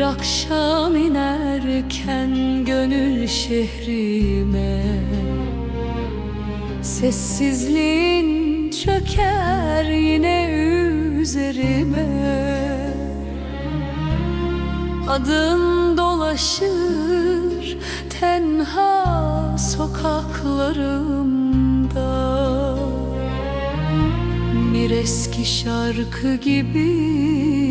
akşam inerken gönül şehrime Sessizliğin çöker yine üzerime. Adın dolaşır tenha sokaklarımda. Bir eski şarkı gibi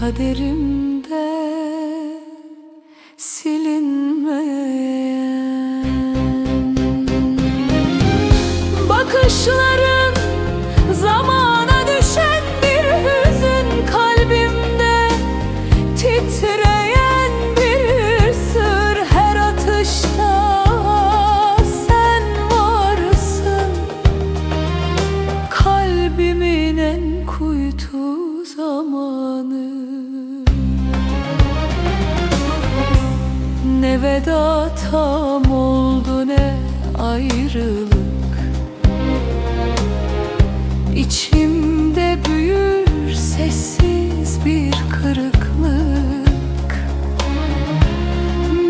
kaderimde silinmeyen Bakışların zamana düşen bir hüzün kalbimde Titreyen Veda tam oldu ne ayrılık. İçimde büyür sessiz bir kırıklık.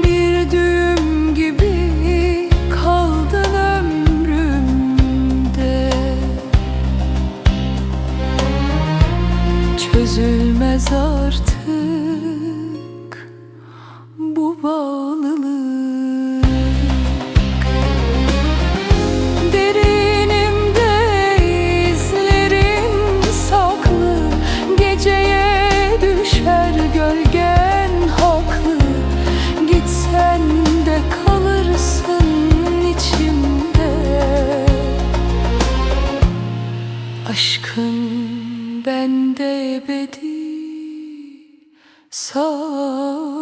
Bir düğüm gibi kaldın ömrümde. Çözülmez artık Derinimde izlerin saklı. Geceye düşer gölgen haklı. Gitsen de kalırsın içimde. Aşkın bende ebedi saklı